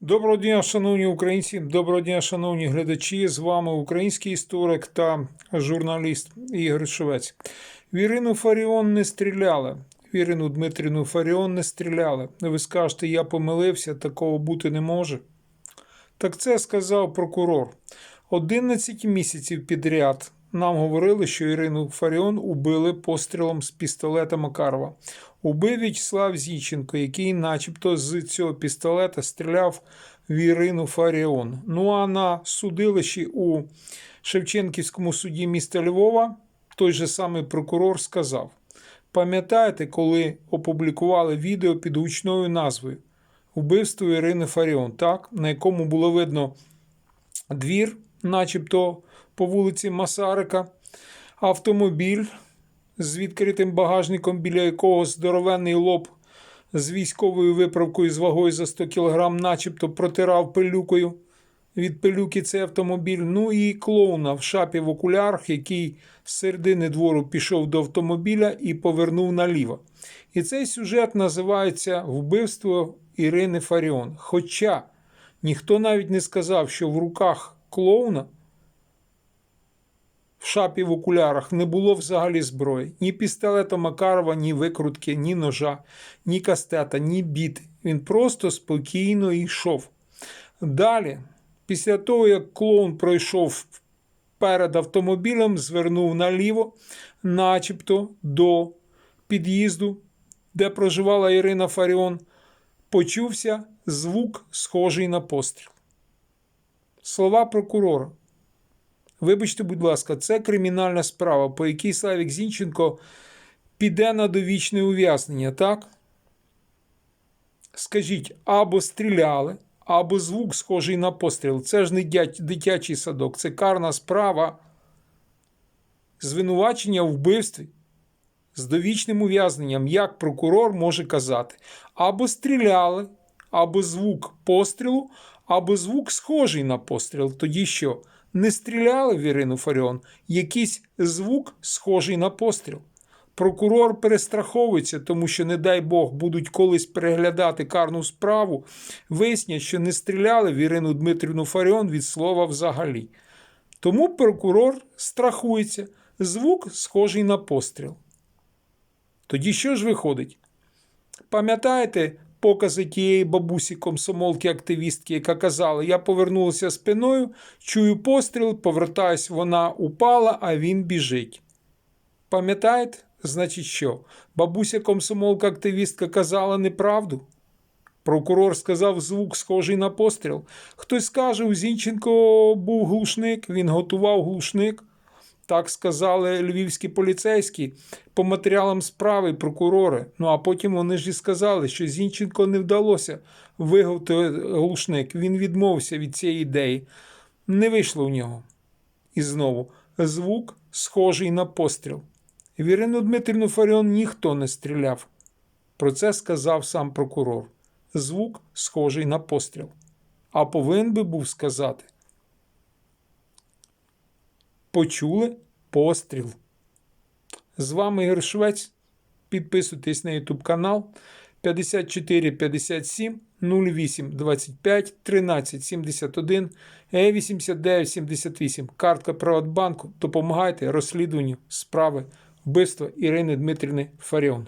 Доброго дня, шановні українці, доброго дня, шановні глядачі. З вами український історик та журналіст Ігор Шевець. В Ірину Фаріон не стріляли. В Ірину Дмитрівну Фаріон не стріляли. Ви скажете, я помилився, такого бути не може. Так це сказав прокурор. 11 місяців підряд нам говорили, що Ірину Фаріон убили пострілом з пістолета Макарова. Убив В'ячеслав Зіченко, який начебто з цього пістолета стріляв в Ірину Фаріон. Ну а на судилищі у Шевченківському суді міста Львова той же самий прокурор сказав: пам'ятаєте, коли опублікували відео під гучною назвою Вбивство Ірини Фаріон, так? на якому було видно двір, начебто по вулиці Масарика, автомобіль з відкритим багажником, біля якого здоровенний лоб з військовою виправкою з вагою за 100 кг, начебто протирав пилюкою від пилюки цей автомобіль. Ну і клоуна в шапі в окулярах, який з середини двору пішов до автомобіля і повернув наліво. І цей сюжет називається Вбивство Ірини Фаріон. Хоча ніхто навіть не сказав, що в руках клоуна шапі в окулярах не було взагалі зброї. Ні пістолета Макарова, ні викрутки, ні ножа, ні кастета, ні біти. Він просто спокійно йшов. Далі, після того, як клоун пройшов перед автомобілем, звернув наліво, начебто до під'їзду, де проживала Ірина Фаріон, почувся звук, схожий на постріл. Слова прокурора. Вибачте, будь ласка, це кримінальна справа, по якій Славік Зінченко піде на довічне ув'язнення, так? Скажіть, або стріляли, або звук схожий на постріл. Це ж не дитячий садок, це карна справа. Звинувачення в вбивстві з довічним ув'язненням, як прокурор може казати, або стріляли, або звук пострілу, або звук схожий на постріл. Тоді що? Не стріляли в Ірину Фаріон, якийсь звук схожий на постріл. Прокурор перестраховується, тому що, не дай Бог, будуть колись переглядати карну справу, вияснять, що не стріляли в Ірину Дмитрівну Фаріон від слова взагалі. Тому прокурор страхується, звук схожий на постріл. Тоді що ж виходить? Пам'ятаєте покази тієї бабусі комсомолки активістки, яка казала: Я повернулася спиною, чую постріл, повертаюсь, вона упала, а він біжить. Пам'ятаєте? Значить, що? Бабуся комсомолка активістка казала неправду. Прокурор сказав звук, схожий на постріл. Хтось скаже, у Зінченко був глушник, він готував глушник. Так сказали львівські поліцейські по матеріалам справи прокурори. Ну а потім вони ж і сказали, що Зінченко не вдалося виготовити глушник. Він відмовився від цієї ідеї. Не вийшло в нього. І знову звук схожий на постріл. В Ірину Дмитрівну Фаріон ніхто не стріляв. Про це сказав сам прокурор. Звук схожий на постріл. А повинен би був сказати. Почули постріл. З вами Ігор Швець. Підписуйтесь на YouTube канал 54 57 08 25 13 71 89 78. Картка Приватбанку. Допомагайте розслідуванню справи вбивства Ірини Дмитрівни Фаріон.